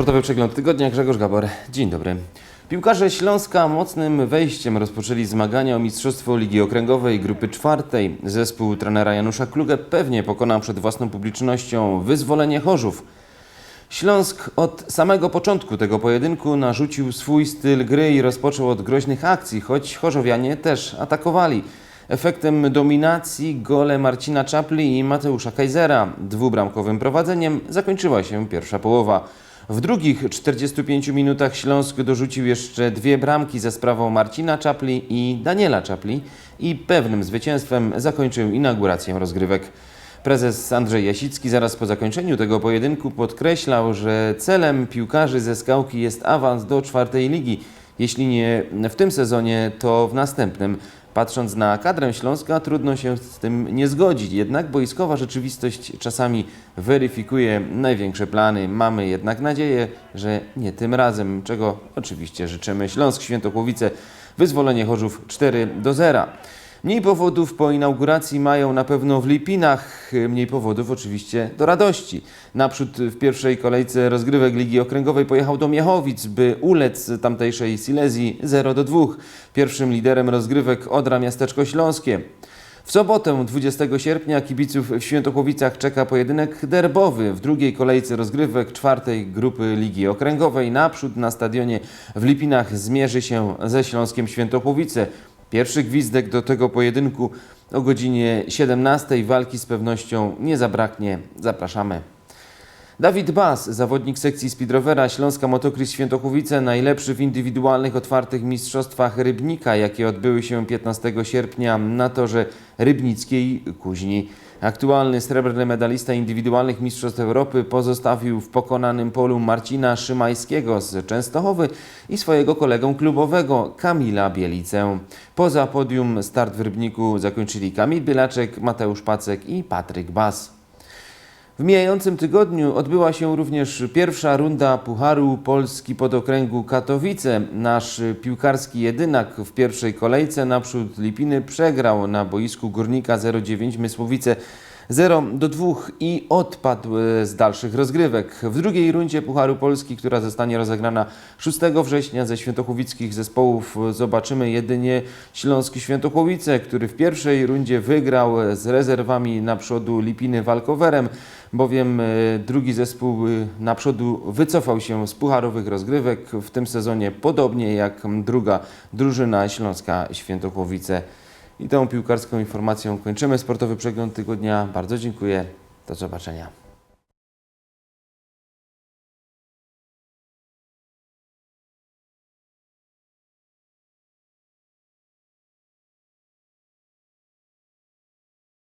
Sportowy przegląd tygodnia Grzegorz Gabor. Dzień dobry. Piłkarze Śląska mocnym wejściem rozpoczęli zmagania o Mistrzostwo Ligi Okręgowej Grupy Czwartej. Zespół trenera Janusza Klugę pewnie pokonał przed własną publicznością wyzwolenie Chorzów. Śląsk od samego początku tego pojedynku narzucił swój styl gry i rozpoczął od groźnych akcji, choć Chorzowianie też atakowali. Efektem dominacji gole Marcina Czapli i Mateusza Kajzera. Dwubramkowym prowadzeniem zakończyła się pierwsza połowa. W drugich 45 minutach Śląsk dorzucił jeszcze dwie bramki za sprawą Marcina Czapli i Daniela Czapli i pewnym zwycięstwem zakończył inaugurację rozgrywek. Prezes Andrzej Jasicki zaraz po zakończeniu tego pojedynku podkreślał, że celem piłkarzy ze Skałki jest awans do czwartej ligi. Jeśli nie w tym sezonie, to w następnym. Patrząc na kadrę Śląska, trudno się z tym nie zgodzić. Jednak boiskowa rzeczywistość czasami weryfikuje największe plany. Mamy jednak nadzieję, że nie tym razem, czego oczywiście życzymy. Śląsk Świętochłowice, wyzwolenie Chorzów 4 do 0. Mniej powodów po inauguracji mają na pewno w Lipinach, mniej powodów oczywiście do radości. Naprzód w pierwszej kolejce rozgrywek Ligi Okręgowej pojechał do Miechowic, by ulec tamtejszej Silesii 0 do 2. Pierwszym liderem rozgrywek Odra Miasteczko Śląskie. W sobotę 20 sierpnia kibiców w Świętochłowicach czeka pojedynek derbowy w drugiej kolejce rozgrywek czwartej grupy Ligi Okręgowej. Naprzód na stadionie w Lipinach zmierzy się ze Śląskiem Świętochłowice. Pierwszy gwizdek do tego pojedynku o godzinie 17 walki z pewnością nie zabraknie. Zapraszamy. Dawid Bas, zawodnik sekcji speedrovera Śląska Motocross Świętochłowice, najlepszy w indywidualnych otwartych mistrzostwach Rybnika, jakie odbyły się 15 sierpnia na torze Rybnickiej Kuźni. Aktualny srebrny medalista indywidualnych Mistrzostw Europy pozostawił w pokonanym polu Marcina Szymańskiego z Częstochowy i swojego kolegę klubowego Kamila Bielicę. Poza podium start w Rybniku zakończyli Kamil Bielaczek, Mateusz Pacek i Patryk Bas. W mijającym tygodniu odbyła się również pierwsza runda Pucharu Polski Podokręgu Katowice. Nasz piłkarski jedynak w pierwszej kolejce naprzód Lipiny przegrał na boisku Górnika 09 Mysłowice 0 do 2 i odpadł z dalszych rozgrywek. W drugiej rundzie Pucharu Polski, która zostanie rozegrana 6 września ze świętochłowickich zespołów, zobaczymy jedynie Śląski Świętochłowice, który w pierwszej rundzie wygrał z rezerwami na przodu Lipiny Walkowerem, bowiem e, drugi zespół e, na przodu wycofał się z pucharowych rozgrywek w tym sezonie, podobnie jak druga drużyna Śląska Świętochłowice. I tą piłkarską informacją kończymy sportowy przegląd tygodnia. Bardzo dziękuję. Do zobaczenia.